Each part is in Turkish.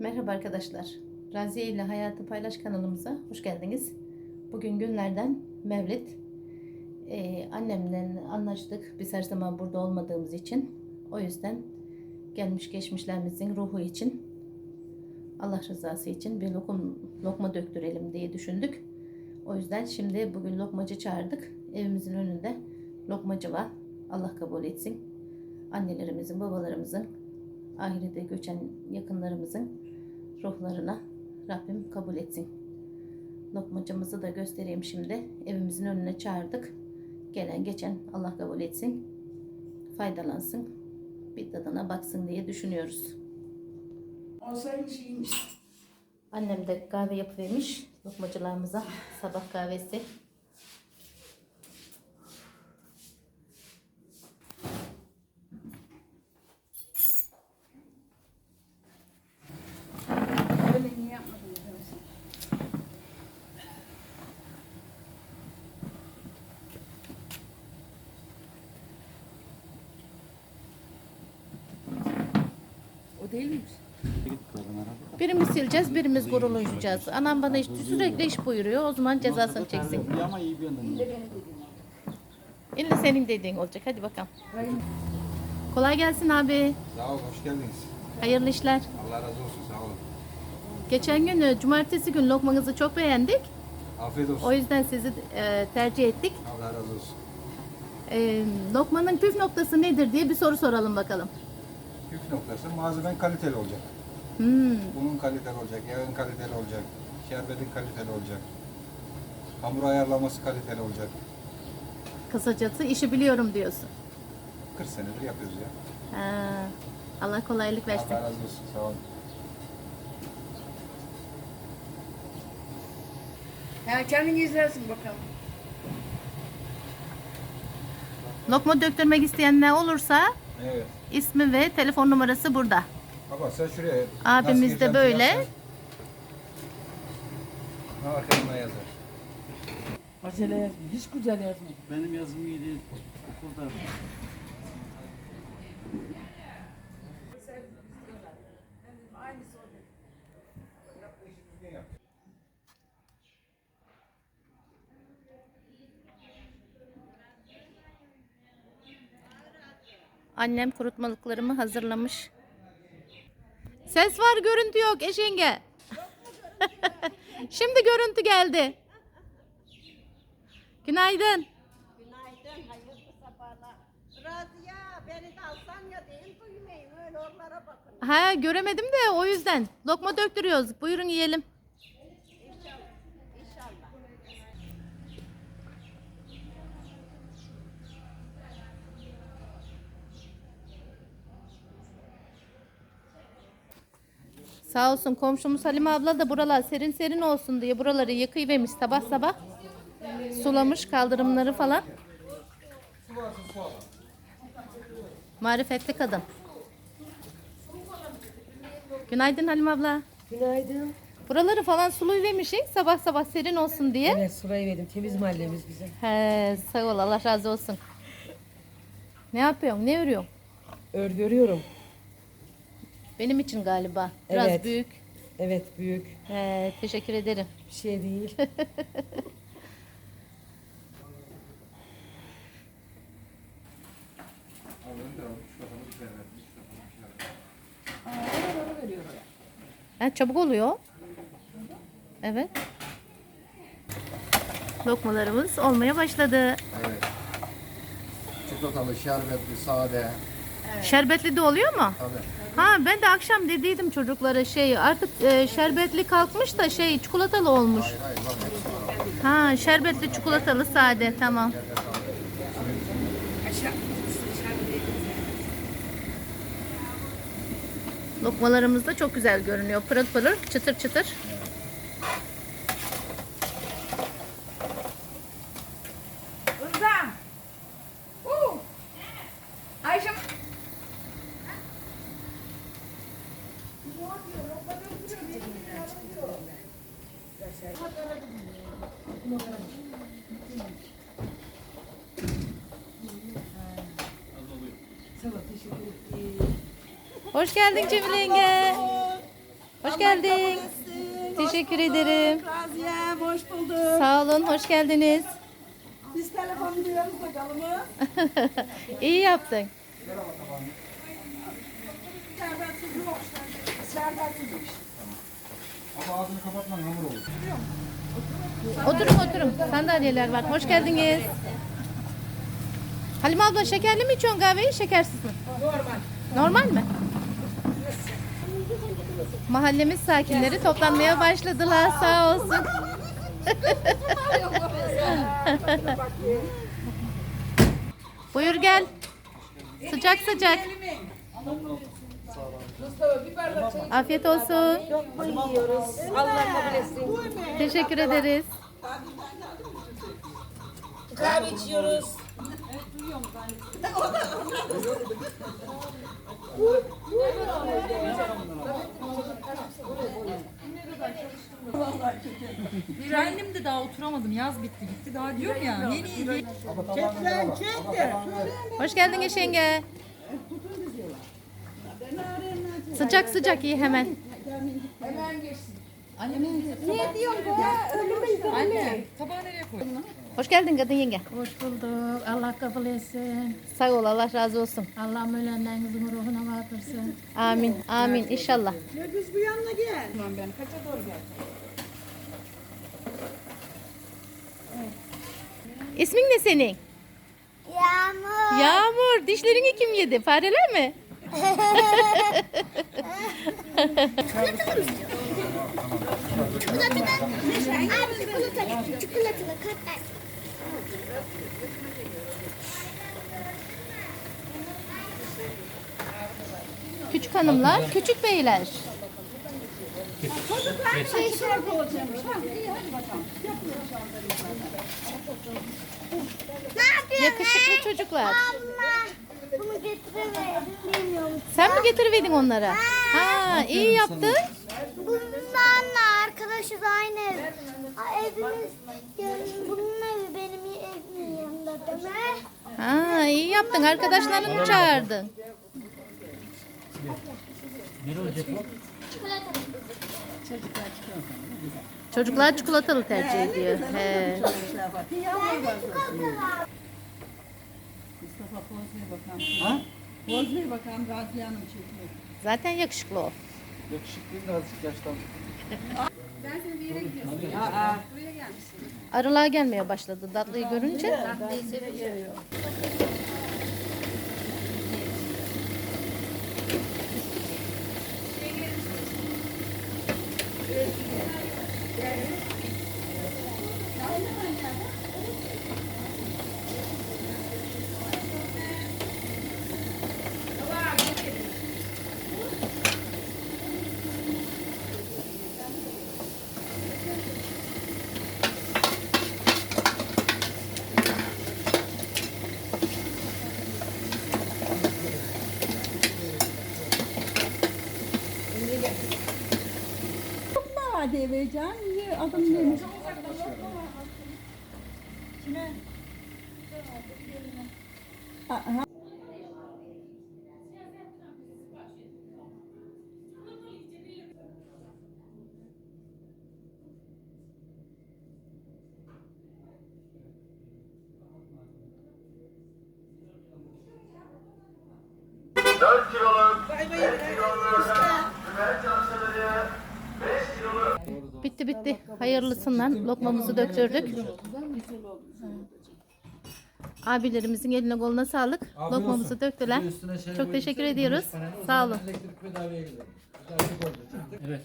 Merhaba arkadaşlar. Raziye ile Hayatı Paylaş kanalımıza hoş geldiniz. Bugün günlerden Mevlid. Ee, annemle anlaştık. Biz her zaman burada olmadığımız için. O yüzden gelmiş geçmişlerimizin ruhu için Allah rızası için bir lokum, lokma döktürelim diye düşündük. O yüzden şimdi bugün lokmacı çağırdık. Evimizin önünde lokmacı var. Allah kabul etsin. Annelerimizin, babalarımızın, ahirete göçen yakınlarımızın ruhlarına Rabbim kabul etsin. Lokmacımızı da göstereyim şimdi. Evimizin önüne çağırdık. Gelen geçen Allah kabul etsin. Faydalansın. Bir tadına baksın diye düşünüyoruz. Annem de kahve yapıvermiş lokmacılarımıza. Sabah kahvesi. Öyle niye yapmadın dersin? O değil miymiş? Birimiz sileceğiz, birimiz gurulayacağız. Anam bana işte sürekli iş buyuruyor. O zaman cezasını çeksin. Ama iyi bir senin dediğin olacak. Hadi bakalım. Kolay gelsin abi. Sağ olun, hoş geldiniz. Hayırlı işler. Allah razı olsun, sağ olun. Geçen gün e, cumartesi gün lokmanızı çok beğendik. Afiyet olsun. O yüzden sizi e, tercih ettik. Allah razı olsun. E, lokmanın püf noktası nedir diye bir soru soralım bakalım. Püf noktası malzemen kaliteli olacak. Hmm, Unun kaliteli olacak, yağın kaliteli olacak, şerbetin kaliteli olacak. Hamur ayarlaması kaliteli olacak. kısacası işi biliyorum diyorsun. 40 senedir yapıyoruz ya. Ha, Allah kolaylık versin. Allah razı olsun, sağ olun. Ha kendin izlersin bakalım. Lokma döktürmek isteyenler olursa Evet. ismi ve telefon numarası burada. Baba sen şuraya... Abimiz de böyle. Ha, arkasına yazar. Acele yazma. Hiç güzel yazma. Benim yazım iyi değil. Okulda. Annem kurutmalıklarımı hazırlamış. Ses var, görüntü yok eşenge. Şimdi görüntü geldi. Günaydın. Günaydın, hayırlı sabahlar. Raziye, beni de alsan ya değil, duymayın öyle oralara bakın. Ha göremedim de o yüzden. Lokma döktürüyoruz. Buyurun yiyelim. Sağ olsun komşumuz Halime abla da buralar serin serin olsun diye buraları yıkayıvermiş sabah sabah. Sulamış kaldırımları falan. Marifetli kadın. Günaydın Halime abla. Günaydın. Buraları falan sulayıvermişik sabah sabah serin olsun diye. Evet sırayı verdim. Temiz mahallemiz bizim. He, sağ ol Allah razı olsun. Ne yapıyorsun? Ne örüyorsun? Örgü örüyorum. Benim için galiba. Biraz Evet. büyük. Evet büyük. He, teşekkür ederim. Bir şey değil. Ha, çabuk oluyor. Evet. Lokmalarımız olmaya başladı. Evet. Çikolatalı, şerbetli, sade. Şerbetli de oluyor mu? Tabii. Ha ben de akşam dediydim çocuklara şey artık e, şerbetli kalkmış da şey çikolatalı olmuş. Ha şerbetli çikolatalı sade tamam. Lokmalarımız da çok güzel görünüyor. Pırıl pırıl, çıtır çıtır. Hoş geldin Cemile yenge. Hoş geldin. Teşekkür ederim. Raziye hoş bulduk. Sağ olun, hoş geldiniz. Biz telefonu duyuyoruz bakalım? İyi yaptın. Şerbetsiz Şerbetsiz yok. Ama ağzını kapatma hamur olur. Oturun oturun. Sandalyeler var. Hoş geldiniz. Halime abla şekerli mi içiyorsun kahveyi, şekersiz mi? Normal. Normal mi? Mahallemiz sakinleri toplanmaya başladılar sağ olsun. Buyur gel. Sıcak sıcak. Afiyet olsun. Allah kabul etsin. Teşekkür ederiz. Kahve içiyoruz. İbrahim'im de daha oturamadım. Yaz bitti gitti. Daha diyorum ya. Yeni yeni. Hoş geldin Eş yenge. Sıcak sıcak iyi hemen. Anne tabağı nereye koydun? Hoş geldin kadın yenge. Hoş bulduk. Allah kabul etsin. Sağ ol Allah razı olsun. Allah ölenlerinizin ruhuna vardırsın. Amin. Amin inşallah. Kız bu yanına gel. Tamam ben kaça doğru gel. İsmin ne senin? Yağmur. Yağmur. Dişlerini kim yedi? Fareler mi? Abi çikolatalı, çikolatalı katlar. Küçük hanımlar, küçük beyler. Şey şarkı Ne yapıyorsun? Yakışıklı çocuklar. Abla. Bunu getiremedim. Bilmiyorum. Sen mi getiriverdin onlara? Ha, iyi yaptın. Bunlarla arkadaşız aynı ev. Aa, Evimiz yani bunun evi benim evimin yanında değil mi? Ha, iyi yaptın. Arkadaşlarını çağırdın. Olacak o? Çocuklar çikolatalı tercih ediyor. He. Mustafa Pozlu'ya bakalım. Pozlu'ya bakalım Raziye Hanım çekiyor. Zaten yakışıklı o. Yakışıklıyım da azıcık yaştan. Arılar gelmeye başladı tatlıyı görünce. Hadi can. Adım neymiş? Bitti bitti. Hayırlısından lokmamızı döktürdük. Abilerimizin eline koluna sağlık. Lokmamızı döktüler. Çok teşekkür ediyoruz. Sağ olun. Evet.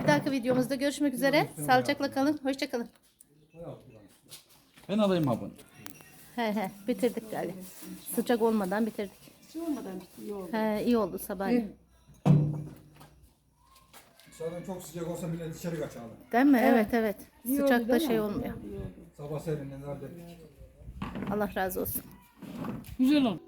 Bir dahaki videomuzda görüşmek üzere. Sağlıcakla kalın. Hoşçakalın. Ben alayım abone. He he bitirdik galiba. Sıcak olmadan bitirdik. He, iyi oldu sabahleyin. Dışarıdan çok sıcak olsa bile dışarı kaçardı. Değil mi? Evet evet. Sıcakta şey olmuyor. Sabah serinliğinde hallettik. Allah razı olsun. Güzel oldu.